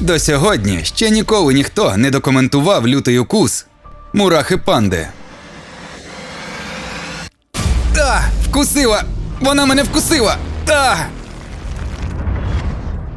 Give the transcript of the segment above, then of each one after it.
До сьогодні ще ніколи ніхто не документував лютий укус мурахи панди. А, вкусила! Вона мене вкусила! А!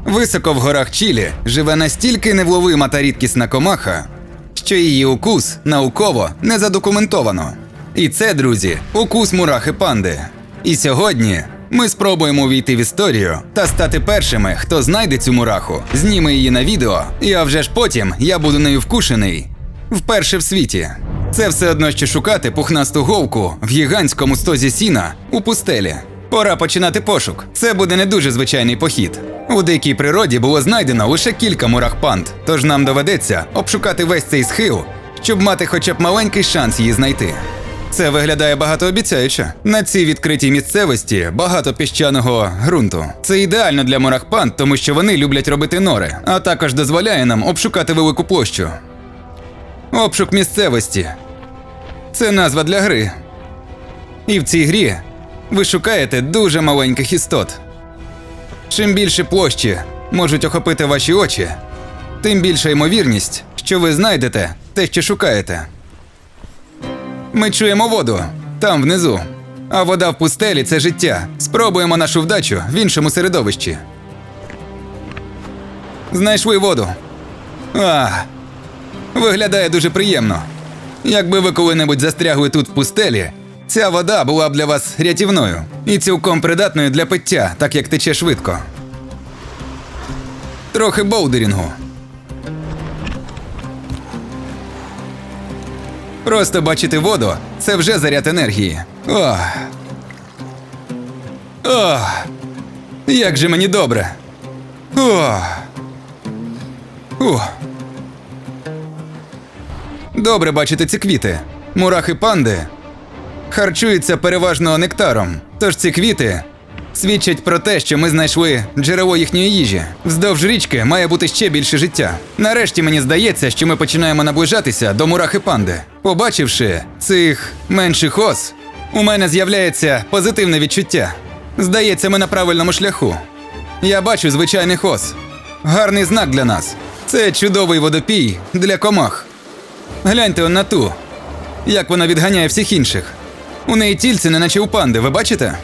Високо в горах Чилі живе настільки невловима та рідкісна комаха, що її укус науково не задокументовано. І це, друзі, укус мурахи панди. І сьогодні ми спробуємо увійти в історію та стати першими, хто знайде цю мураху, зніме її на відео, і а вже ж потім я буду нею вкушений вперше в світі. Це все одно, що шукати пухнасту голку в гігантському стозі сіна у пустелі. Пора починати пошук. Це буде не дуже звичайний похід. У дикій природі було знайдено лише кілька мурах панд, тож нам доведеться обшукати весь цей схил, щоб мати хоча б маленький шанс її знайти. Це виглядає багатообіцяюче. На цій відкритій місцевості багато піщаного ґрунту. Це ідеально для мурах панд, тому що вони люблять робити нори, а також дозволяє нам обшукати велику площу. Обшук місцевості. Це назва для гри. І в цій грі ви шукаєте дуже маленьких істот. Чим більше площі можуть охопити ваші очі, тим більша ймовірність, що ви знайдете те, що шукаєте. Ми чуємо воду там внизу. А вода в пустелі це життя. Спробуємо нашу вдачу в іншому середовищі. Знайшли воду. А, виглядає дуже приємно. Якби ви коли-небудь застрягли тут в пустелі, ця вода була б для вас рятівною і цілком придатною для пиття, так як тече швидко. Трохи боудерінгу. Просто бачити воду це вже заряд енергії. Ох. Ох. Як же мені добре. Ох. Ух. Добре бачити ці квіти. Мурахи панди харчуються переважно нектаром. Тож ці квіти свідчать про те, що ми знайшли джерело їхньої їжі. Вздовж річки має бути ще більше життя. Нарешті мені здається, що ми починаємо наближатися до мурахи панди. Побачивши цих менших ос, у мене з'являється позитивне відчуття. Здається, ми на правильному шляху. Я бачу звичайних ос. Гарний знак для нас. Це чудовий водопій для комах. Гляньте он на ту, як вона відганяє всіх інших. У неї тільце, не наче у панди, ви бачите?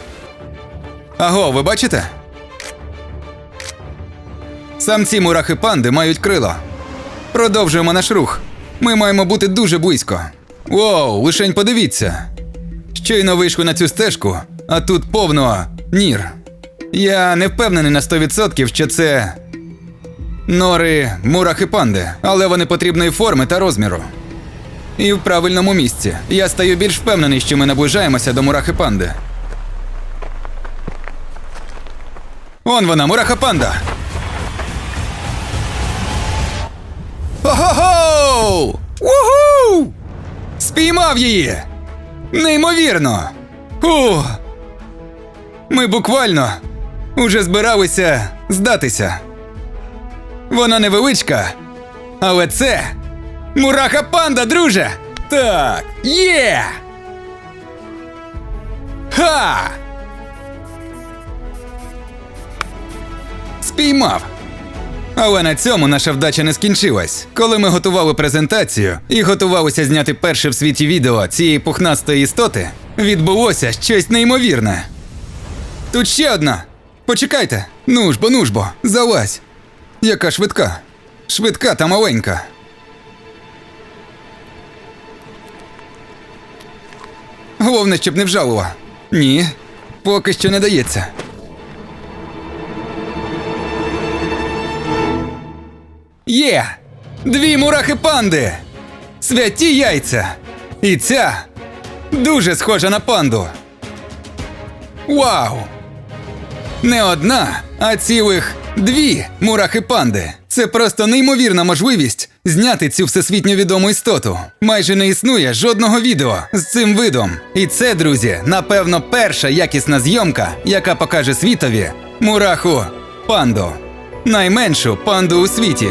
Аго, ви бачите? Самці мурахи панди мають крила. Продовжуємо наш рух. Ми маємо бути дуже близько. Воу, лишень подивіться. Щойно вийшли на цю стежку, а тут повно нір. Я не впевнений на 100%, що це нори мурахи панди, але вони потрібної форми та розміру. І в правильному місці. Я стаю більш впевнений, що ми наближаємося до мурахи панди. Он вона, мураха панда. Ого-го! Уху! Спіймав її! Неймовірно! Ух! Ми буквально уже збиралися здатися. Вона невеличка, але це мураха панда, друже! Так, є! Ха! Спіймав. Але на цьому наша вдача не скінчилась. Коли ми готували презентацію і готувалися зняти перше в світі відео цієї пухнастої істоти, відбулося щось неймовірне. Тут ще одна. Почекайте. Ну ж бо, ну ж бо, залазь. Яка швидка. Швидка та маленька. Головне, щоб не вжалила. Ні, поки що не дається. Є! Дві мурахи панди! Святі яйця! І ця дуже схожа на панду. Вау! Не одна, а цілих дві мурахи панди. Це просто неймовірна можливість зняти цю всесвітньо відому істоту. Майже не існує жодного відео з цим видом. І це, друзі, напевно, перша якісна зйомка, яка покаже світові мураху панду. Найменшу панду у світі.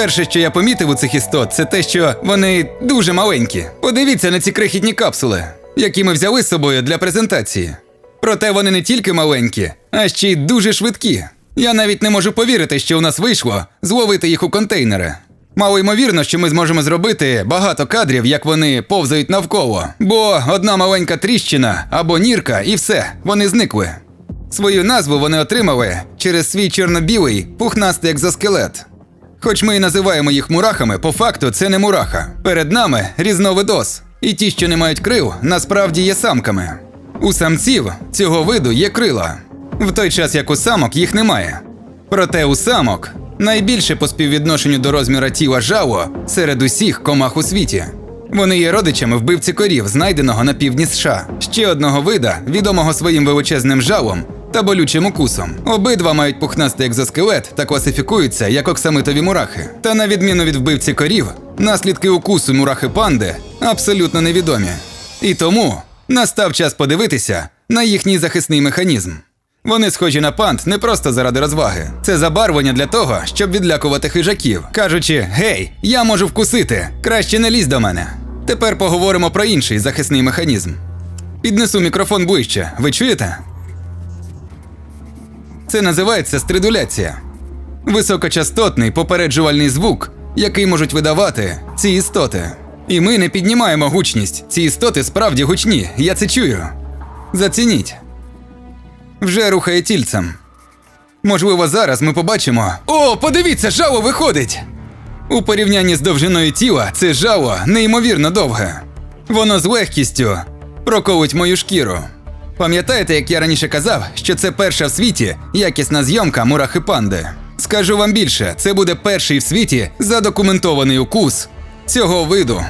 Перше, що я помітив у цих істот, це те, що вони дуже маленькі. Подивіться на ці крихітні капсули, які ми взяли з собою для презентації. Проте вони не тільки маленькі, а ще й дуже швидкі. Я навіть не можу повірити, що у нас вийшло зловити їх у контейнери. Мало ймовірно, що ми зможемо зробити багато кадрів, як вони повзають навколо. Бо одна маленька тріщина або нірка, і все, вони зникли. Свою назву вони отримали через свій чорно-білий пухнастий екзоскелет. Хоч ми і називаємо їх мурахами, по факту це не мураха. Перед нами різновидос. І ті, що не мають крил, насправді є самками. У самців цього виду є крила, в той час як у самок їх немає. Проте у самок найбільше по співвідношенню до розміра тіла жало серед усіх комах у світі. Вони є родичами вбивці корів, знайденого на півдні США, ще одного вида, відомого своїм величезним жалом та болючим укусом. Обидва мають пухнастий екзоскелет та класифікуються як оксамитові мурахи. Та на відміну від вбивці корів, наслідки укусу мурахи панди абсолютно невідомі. І тому настав час подивитися на їхній захисний механізм. Вони схожі на панд не просто заради розваги. Це забарвлення для того, щоб відлякувати хижаків, кажучи: Гей, я можу вкусити, краще не лізь до мене. Тепер поговоримо про інший захисний механізм. Піднесу мікрофон ближче. Ви чуєте? Це називається стридуляція. Високочастотний попереджувальний звук, який можуть видавати ці істоти. І ми не піднімаємо гучність. Ці істоти справді гучні, я це чую. Зацініть. Вже рухає тільцем. Можливо, зараз ми побачимо. О, подивіться, жало виходить! У порівнянні з довжиною тіла це жало неймовірно довге. Воно з легкістю проколить мою шкіру. Пам'ятаєте, як я раніше казав, що це перша в світі якісна зйомка мурахи панди? Скажу вам більше, це буде перший в світі задокументований укус цього виду.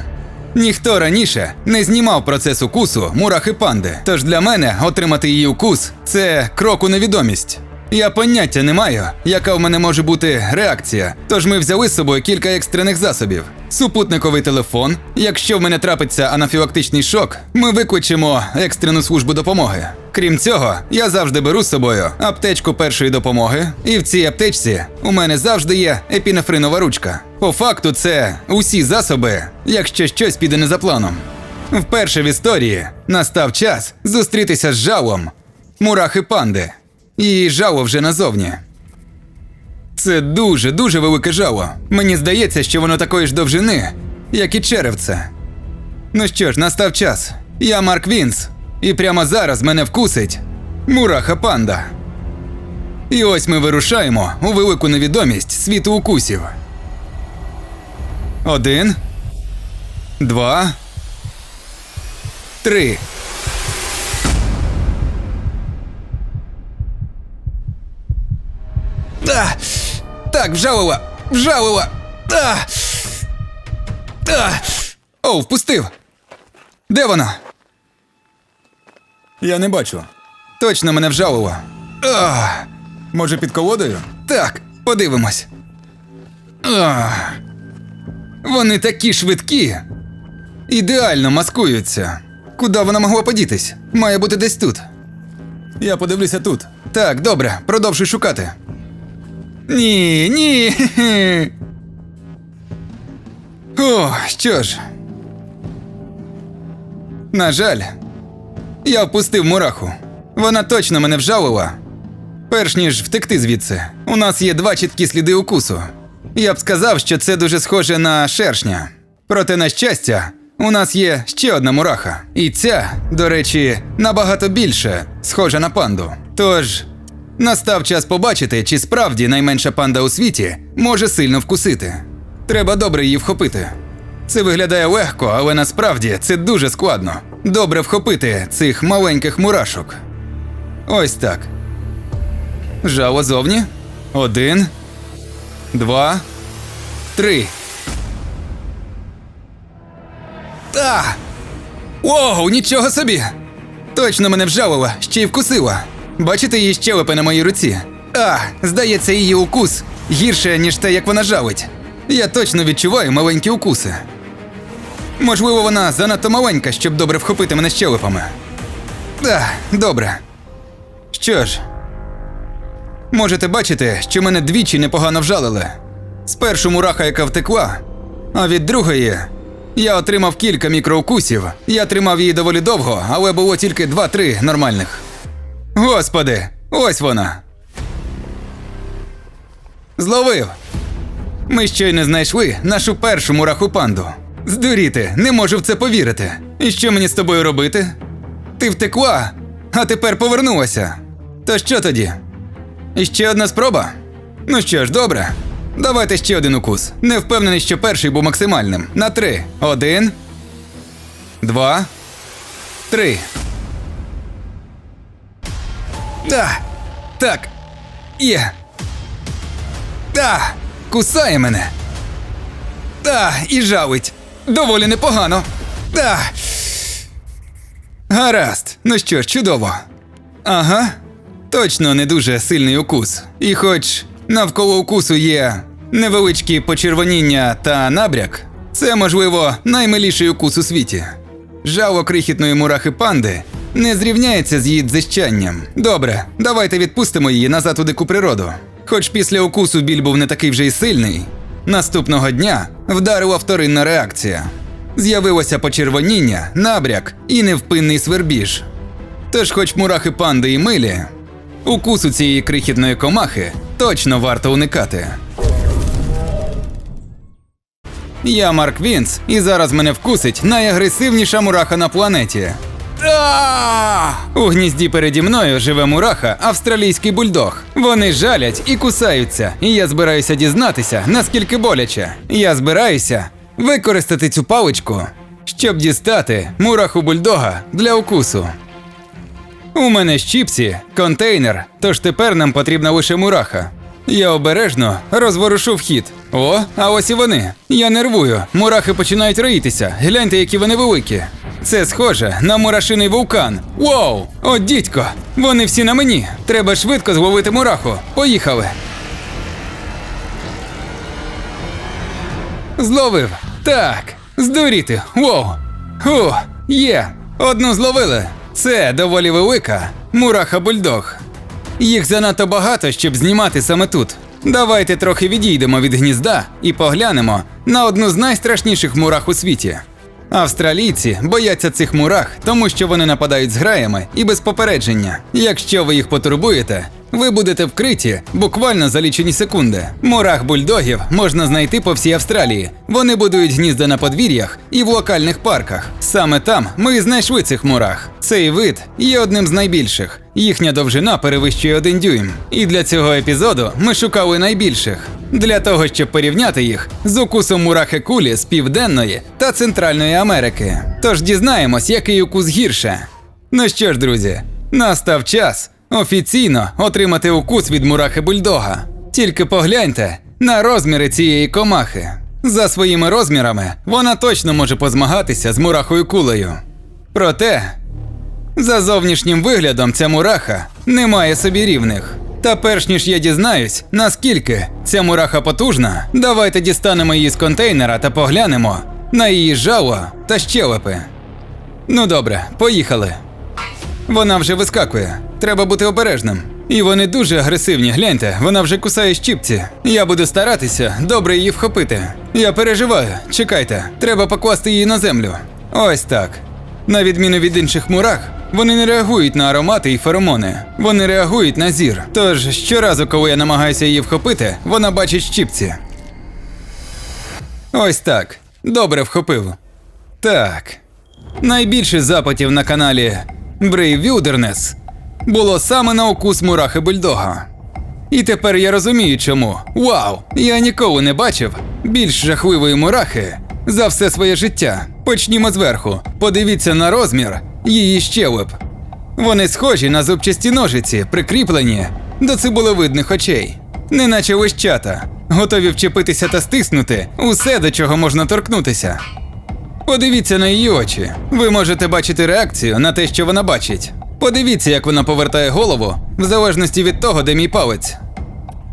Ніхто раніше не знімав процес укусу мурахи панди. Тож для мене отримати її укус це крок у невідомість. Я поняття не маю, яка в мене може бути реакція. Тож ми взяли з собою кілька екстрених засобів: супутниковий телефон. Якщо в мене трапиться анафілактичний шок, ми викличемо екстрену службу допомоги. Крім цього, я завжди беру з собою аптечку першої допомоги, і в цій аптечці у мене завжди є епінефринова ручка. По факту, це усі засоби, якщо щось піде не за планом. Вперше в історії настав час зустрітися з жалом мурахи панди. І жало вже назовні. Це дуже дуже велике жало. Мені здається, що воно такої ж довжини, як і черевце. Ну що ж, настав час. Я Марк Вінс, і прямо зараз мене вкусить мураха панда. І ось ми вирушаємо у велику невідомість світу укусів. Один. Два. Три. Так, вжалила! Вжалила! А! А! О, впустив! Де вона? Я не бачу. Точно мене вжалило. А! Може, під колодою? Так, подивимось. А! Вони такі швидкі. Ідеально маскуються. Куди вона могла подітись? Має бути десь тут. Я подивлюся тут. Так, добре, продовжуй шукати. Ні, ні. О, що ж. На жаль, я впустив мураху. Вона точно мене вжалила. Перш ніж втекти звідси, у нас є два чіткі сліди укусу. Я б сказав, що це дуже схоже на шершня. Проте, на щастя, у нас є ще одна мураха. І ця, до речі, набагато більше схожа на панду. Тож, настав час побачити, чи справді найменша панда у світі може сильно вкусити. Треба добре її вхопити. Це виглядає легко, але насправді це дуже складно. Добре вхопити цих маленьких мурашок. Ось так. Жало зовні. Один. Два. Три. Та! Воу, нічого собі! Точно мене вжалила, ще й вкусила. Бачите її щелепи на моїй руці? А, здається, її укус гірше, ніж те, як вона жалить. Я точно відчуваю маленькі укуси. Можливо, вона занадто маленька, щоб добре вхопити мене щелепами. Так, добре. Що ж, можете бачити, що мене двічі непогано вжалили. Спершу мураха, яка втекла, а від другої я отримав кілька мікроукусів. Я тримав її доволі довго, але було тільки 2-3 нормальних. Господи, ось вона. Зловив. Ми щойно знайшли нашу першу мураху панду. Здуріти, не можу в це повірити. І що мені з тобою робити? Ти втекла, а тепер повернулася. То що тоді? І ще одна спроба? Ну що ж, добре. Давайте ще один укус. Не впевнений, що перший був максимальним. На три. Один. Два. Три. Та. Так. Є. Та. Кусає мене. Та. І жалить. Доволі непогано. Та. Гаразд. Ну що ж, чудово. Ага. Точно не дуже сильний укус. І хоч навколо укусу є невеличкі почервоніння та набряк, це, можливо, наймиліший укус у світі. Жало крихітної мурахи панди не зрівняється з її дзищанням. Добре, давайте відпустимо її назад у дику природу. Хоч після укусу біль був не такий вже й сильний, наступного дня вдарила вторинна реакція. З'явилося почервоніння, набряк і невпинний свербіж. Тож, хоч мурахи панди і милі, укусу цієї крихітної комахи точно варто уникати. Я Марк Вінс, і зараз мене вкусить найагресивніша мураха на планеті. У гнізді переді мною живе мураха, австралійський бульдог. Вони жалять і кусаються, і я збираюся дізнатися, наскільки боляче. Я збираюся використати цю паличку, щоб дістати мураху бульдога для укусу. У мене з чіпсі, контейнер, тож тепер нам потрібна лише мураха. Я обережно розворушу вхід. О, а ось і вони. Я нервую. Мурахи починають роїтися. Гляньте, які вони великі. Це схоже на мурашиний вулкан. Воу! О, дідько! Вони всі на мені. Треба швидко зловити мураху. Поїхали. Зловив. Так. Здуріти. Воу. Ху, є. Одну зловили. Це доволі велика мураха бульдог. Їх занадто багато, щоб знімати саме тут. Давайте трохи відійдемо від гнізда і поглянемо на одну з найстрашніших мурах у світі. Австралійці бояться цих мурах, тому що вони нападають з граями і без попередження. Якщо ви їх потурбуєте, ви будете вкриті буквально за лічені секунди. Мурах бульдогів можна знайти по всій Австралії. Вони будують гнізда на подвір'ях і в локальних парках. Саме там ми і знайшли цих мурах. Цей вид є одним з найбільших. Їхня довжина перевищує один дюйм. І для цього епізоду ми шукали найбільших. Для того, щоб порівняти їх з укусом мурахи кулі з Південної та Центральної Америки. Тож дізнаємось, який укус гірше. Ну що ж, друзі, настав час офіційно отримати укус від мурахи бульдога. Тільки погляньте на розміри цієї комахи. За своїми розмірами вона точно може позмагатися з мурахою кулею. Проте, за зовнішнім виглядом ця мураха не має собі рівних. Та перш ніж я дізнаюсь, наскільки ця мураха потужна, давайте дістанемо її з контейнера та поглянемо на її жало та щелепи. Ну добре, поїхали. Вона вже вискакує. Треба бути обережним. І вони дуже агресивні. Гляньте, вона вже кусає щіпці. Я буду старатися добре її вхопити. Я переживаю. Чекайте, треба покласти її на землю. Ось так. На відміну від інших мурах, вони не реагують на аромати і феромони. Вони реагують на зір. Тож щоразу, коли я намагаюся її вхопити, вона бачить щіпці. Ось так. Добре вхопив. Так. Найбільше запитів на каналі Brave Wilderness було саме на укус мурахи бульдога. І тепер я розумію, чому. Вау! Я ніколи не бачив більш жахливої мурахи за все своє життя. Почнімо зверху. Подивіться на розмір її щелеп. Вони схожі на зубчасті ножиці, прикріплені до цибулевидних очей, неначе лищата, готові вчепитися та стиснути усе, до чого можна торкнутися. Подивіться на її очі. Ви можете бачити реакцію на те, що вона бачить. Подивіться, як вона повертає голову, в залежності від того, де мій палець.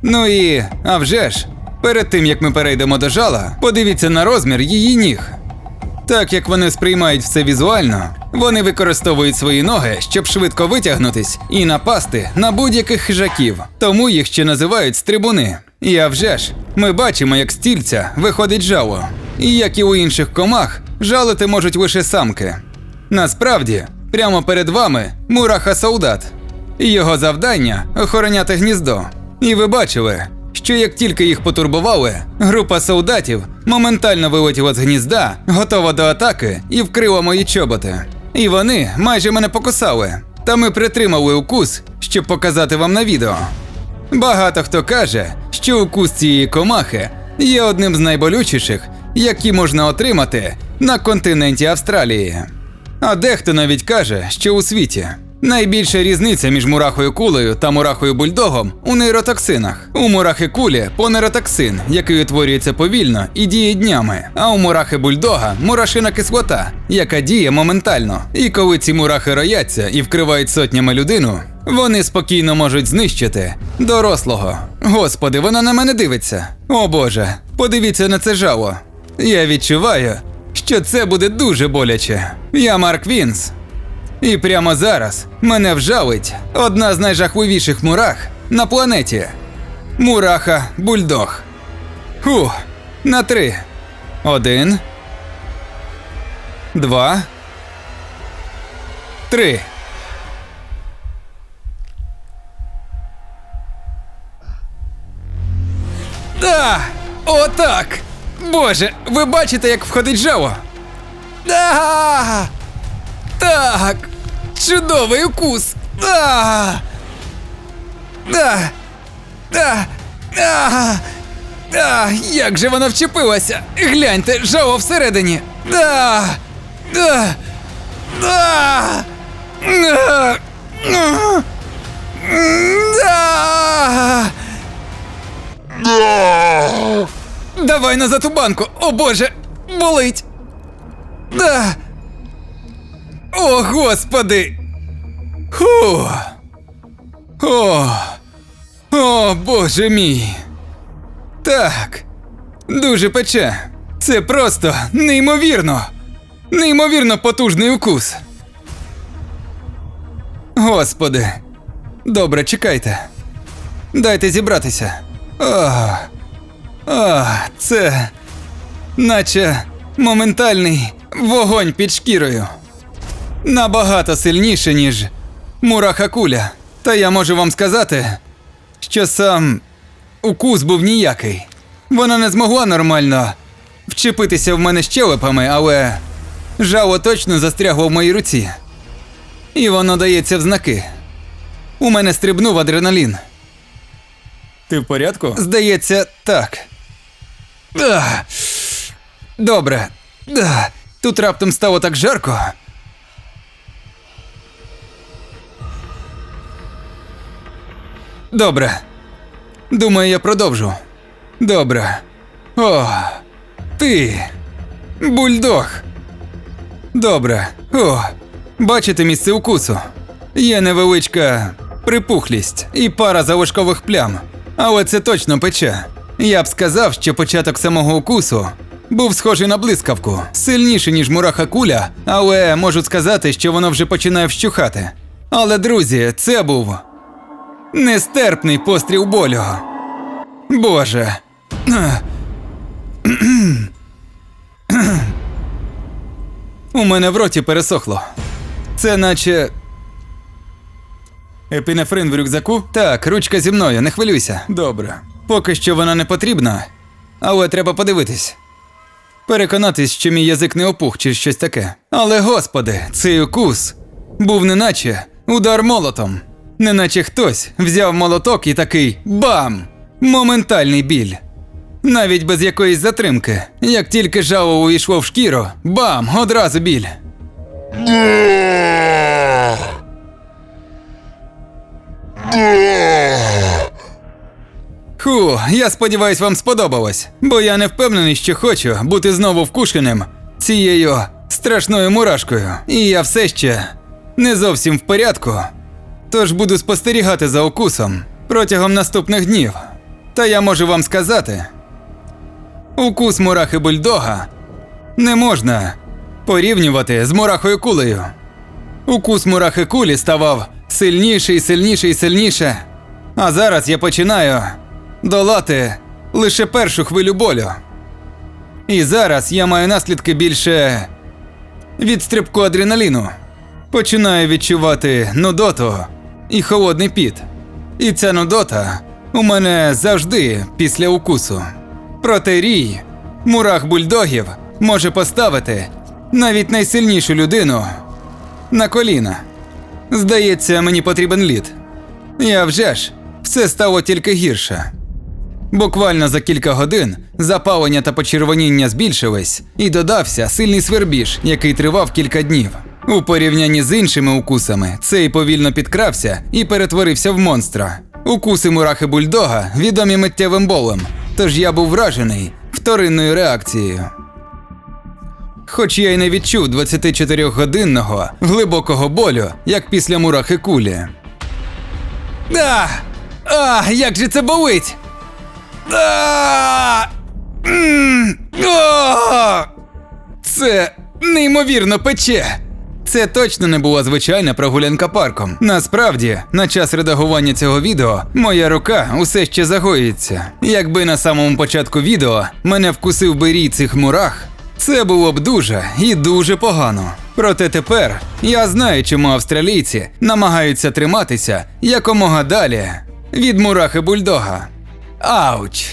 Ну і, а вже ж, перед тим як ми перейдемо до жала, подивіться на розмір її ніг. Так як вони сприймають все візуально, вони використовують свої ноги, щоб швидко витягнутись і напасти на будь-яких хижаків. Тому їх ще називають стрибуни. І а вже ж, ми бачимо, як з тільця виходить жало. І як і у інших комах, жалити можуть лише самки. Насправді, прямо перед вами мураха солдат. І його завдання охороняти гніздо. І ви бачили, що як тільки їх потурбували, група солдатів моментально вилетіла з гнізда, готова до атаки і вкрила мої чоботи. І вони майже мене покусали. Та ми притримали укус, щоб показати вам на відео. Багато хто каже, що укус цієї комахи є одним з найболючіших, які можна отримати на континенті Австралії. А дехто навіть каже, що у світі. Найбільша різниця між мурахою кулею та мурахою бульдогом у нейротоксинах. У мурахи кулі понейротоксин, який утворюється повільно і діє днями. А у мурахи бульдога мурашина кислота, яка діє моментально. І коли ці мурахи рояться і вкривають сотнями людину, вони спокійно можуть знищити дорослого. Господи, вона на мене дивиться. О Боже, подивіться на це жало. Я відчуваю, що це буде дуже боляче. Я Марк Вінс. І прямо зараз мене вжалить одна з найжахливіших мурах на планеті. Мураха бульдог. Фу, на три. Один. Два. Три. Да! Отак! Боже, ви бачите, як входить жало? Да! Так! Чудовий укус! Да! Да! Да! Да! Да! Як же вона вчепилася! Гляньте, жало всередині! Да! Да! Да! Да! Да! Давай назад у банку! О боже! Болить! Да! О, господи! Фу! О! О, боже мій! Так. Дуже пече. Це просто неймовірно. Неймовірно потужний укус. Господи. Добре, чекайте. Дайте зібратися. О, о, це наче моментальний вогонь під шкірою. Набагато сильніше, ніж мураха куля. Та я можу вам сказати, що сам укус був ніякий. Вона не змогла нормально вчепитися в мене щелепами, але жало точно застрягло в моїй руці. І воно дається в знаки. У мене стрибнув адреналін. Ти в порядку? Здається, так. Добре. Тут раптом стало так жарко. Добре. Думаю, я продовжу. Добре. О, ти. Бульдог. Добре. О, бачите місце укусу. Є невеличка припухлість і пара залишкових плям. Але це точно пече. Я б сказав, що початок самого укусу був схожий на блискавку, сильніший, ніж мураха куля, але можу сказати, що воно вже починає вщухати. Але, друзі, це був Нестерпний постріл болю. Боже. У мене в роті пересохло. Це наче. Епінефрин в рюкзаку? Так, ручка зі мною, не хвилюйся. Добре. Поки що вона не потрібна, але треба подивитись. Переконатись, що мій язик не опух чи щось таке. Але господи, цей укус був неначе удар молотом. Неначе хтось взяв молоток і такий бам! Моментальний біль. Навіть без якоїсь затримки. Як тільки жало увійшло в шкіру, бам! Одразу біль. Ху, я сподіваюсь, вам сподобалось, бо я не впевнений, що хочу бути знову вкушеним цією страшною мурашкою. І я все ще не зовсім в порядку. Тож буду спостерігати за укусом протягом наступних днів. Та я можу вам сказати: укус мурахи бульдога не можна порівнювати з мурахою кулею. Укус мурахи кулі ставав сильніше і сильніше і сильніше. А зараз я починаю долати лише першу хвилю болю. І зараз я маю наслідки більше від стрибку адреналіну. Починаю відчувати нудоту і холодний піт. І ця нудота у мене завжди після укусу. Проте рій, мурах бульдогів може поставити навіть найсильнішу людину на коліна. Здається, мені потрібен лід. Я вже ж, все стало тільки гірше. Буквально за кілька годин запалення та почервоніння збільшились, і додався сильний свербіж, який тривав кілька днів. У порівнянні з іншими укусами цей повільно підкрався і перетворився в монстра. Укуси мурахи бульдога відомі миттєвим болем, тож я був вражений вторинною реакцією. Хоч я й не відчув 24-годинного глибокого болю, як після мурахи кулі. А, а, як же це болить! А! Це неймовірно пече. Це точно не була звичайна прогулянка парком. Насправді, на час редагування цього відео моя рука усе ще загоїться. Якби на самому початку відео мене вкусив би рій цих мурах, це було б дуже і дуже погано. Проте тепер я знаю, чому австралійці намагаються триматися якомога далі від мурахи бульдога. Ауч!